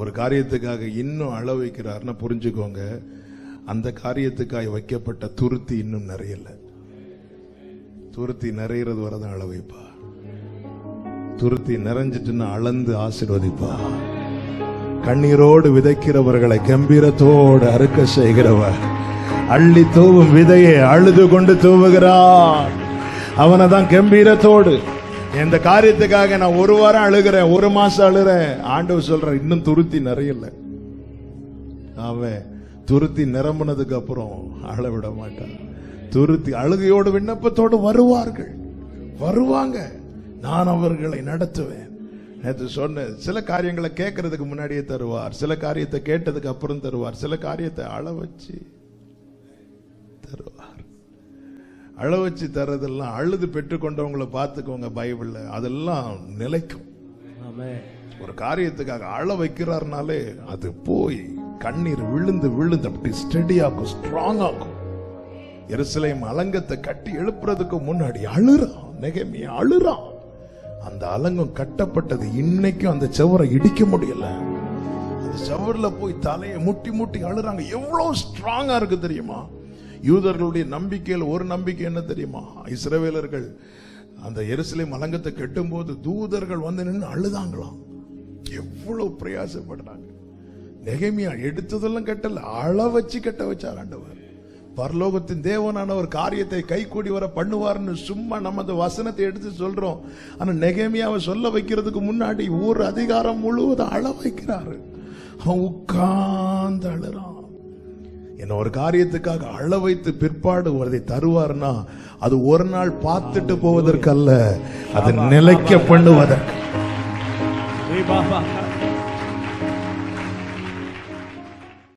ஒரு காரியத்துக்காக இன்னும் அள வைக்கிறாருன்னா புரிஞ்சுக்கோங்க. அந்த காரியத்துக்காக வைக்கப்பட்ட துருத்தி இன்னும் நிறையல. துருத்தி நிறையிறது வரதான் அள வைப்பா துருத்தி நிறைஞ்சிட்டுன்னா அளந்து ஆசீர்வதிப்பா. கண்ணீரோடு விதைக்கிறவர்களை கம்பீரத்தோடு அறுக்க செய்கிறவர். அள்ளி தூவும் விதையை அழுது கொண்டு தூவுகிறார். அவனை தான் கம்பீரத்தோடு இந்த காரியத்துக்காக நான் ஒரு வாரம் அழுகிறேன் ஒரு மாசம் அழுகிறேன் ஆண்டவர் சொல்றேன் இன்னும் துருத்தி நிறையல. அவன் துருத்தி நிரம்பினதுக்கு அப்புறம் அழ விட மாட்டான். துருத்தி அழுகையோடு விண்ணப்பத்தோடு வருவார்கள். வருவாங்க. நான் அவர்களை நடத்துவேன். நேற்று சொன்ன சில காரியங்களை கேட்கறதுக்கு முன்னாடியே தருவார் சில காரியத்தை கேட்டதுக்கு அப்புறம் தருவார் சில காரியத்தை அள வச்சு அழ வச்சு தரதெல்லாம் அழுது பெற்றுக்கொண்டவங்களை பார்த்துக்கோங்க பைபிள்ல. அதெல்லாம் நிலைக்கும். ஒரு காரியத்துக்காக அழ வைக்கிறார்னாலே அது போய் கண்ணீர் விழுந்து விழுந்து அப்படி ஸ்டெடி ஆகும் ஸ்ட்ராங் ஆகும் எருசலேம் அலங்கத்தை கட்டி எழுப்புறதுக்கு முன்னாடி அழுறான் நெகமி அழுறான். அந்த அலங்கம் கட்டப்பட்டது இன்னைக்கும் அந்த செவரை இடிக்க முடியல. அந்த செவர்ல போய் தலையை முட்டி முட்டி அழுறாங்க. எவ்வளவு ஸ்ட்ராங்கா இருக்கு தெரியுமா? யூதர்களுடைய நம்பிக்கையில் ஒரு நம்பிக்கை என்ன தெரியுமா? இஸ்ரவேலர்கள் அந்த எருசலேம் அலங்கத்தை கட்டும்போது தூதர்கள் வந்து நின்று அழுதாங்களாம். எவ்வளவு பிரயாசப்படுறாங்க. நெகைமியா எடுத்ததெல்லாம் கட்டல. அள வச்சு கட்ட வச்சார் ஆண்டவர். பரலோகத்தின் தேவனான ஒரு காரியத்தை கை கூடி வர பண்ணுவார்னு சும்மா நம்ம அந்த வசனத்தை எடுத்து சொல்றோம். ஆனா நெகமியாவை சொல்ல வைக்கிறதுக்கு முன்னாடி ஒரு அதிகாரம் முழுவதும் அள வைக்கிறாரு. அவன் உட்கார்ந்து என்ன ஒரு காரியத்துக்காக அழ வைத்து பிற்பாடு அதை தருவார்னா அது ஒரு நாள் பார்த்துட்டு போவதற்கல்ல அது நிலைக்க பண்ணுவதற்கு